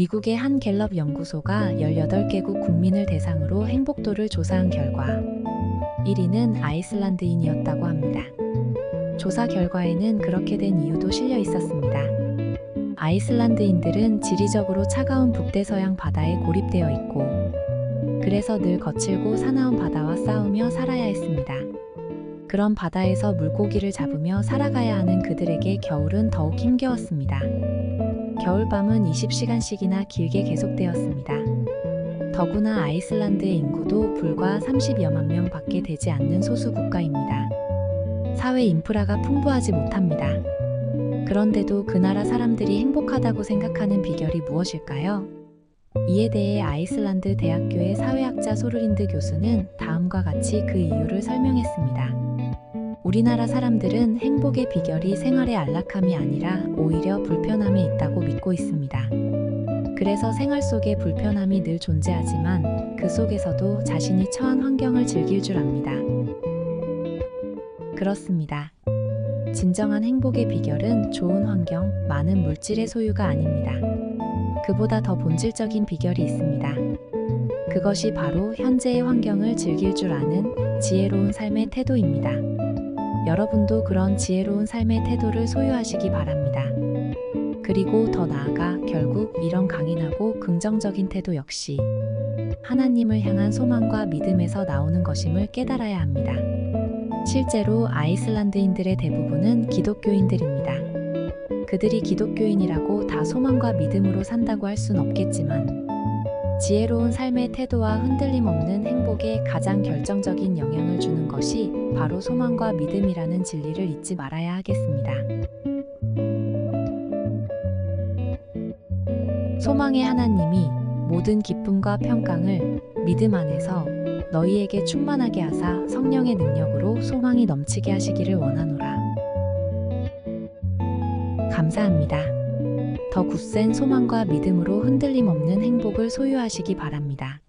미국의 한 갤럽 연구소가 18개국 국민을 대상으로 행복도를 조사한 결과 1위는 아이슬란드인이었다고 합니다. 조사 결과에는 그렇게 된 이유도 실려 있었습니다. 아이슬란드인들은 지리적으로 차가운 북대서양 바다에 고립되어 있고 그래서 늘 거칠고 사나운 바다와 싸우며 살아야 했습니다. 그런 바다에서 물고기를 잡으며 살아가야 하는 그들에게 겨울은 더욱 힘겨웠습니다. 겨울밤은 20시간씩이나 길게 계속되었습니다. 더구나 아이슬란드의 인구도 불과 30여만 명 밖에 되지 않는 소수 국가입니다. 사회 인프라가 풍부하지 못합니다. 그런데도 그 나라 사람들이 행복하다고 생각하는 비결이 무엇일까요? 이에 대해 아이슬란드 대학교의 사회학자 소르린드 교수는 다음과 같이 그 이유를 설명했습니다. 우리나라 사람들은 행복의 비결이 생활의 안락함이 아니라 오히려 불편함에 있다고 믿고 있습니다. 그래서 생활 속에 불편함이 늘 존재하지만 그 속에서도 자신이 처한 환경을 즐길 줄 압니다. 그렇습니다. 진정한 행복의 비결은 좋은 환경, 많은 물질의 소유가 아닙니다. 그보다 더 본질적인 비결이 있습니다. 그것이 바로 현재의 환경을 즐길 줄 아는 지혜로운 삶의 태도입니다. 여러분도 그런 지혜로운 삶의 태도를 소유하시기 바랍니다. 그리고 더 나아가 결국 이런 강인하고 긍정적인 태도 역시 하나님을 향한 소망과 믿음에서 나오는 것임을 깨달아야 합니다. 실제로 아이슬란드인들의 대부분은 기독교인들입니다. 그들이 기독교인이라고 다 소망과 믿음으로 산다고 할 순 없겠지만 지혜로운 삶의 태도와 흔들림 없는 행복에 가장 결정적인 영향을 주는 것이 바로 소망과 믿음이라는 진리를 잊지 말아야 하겠습니다. 소망의 하나님이 모든 기쁨과 평강을 믿음 안에서 너희에게 충만하게 하사 성령의 능력으로 소망이 넘치게 하시기를 원하노라. 감사합니다. 더 굳센 소망과 믿음으로 흔들림 없는 행복을 소유하시기 바랍니다.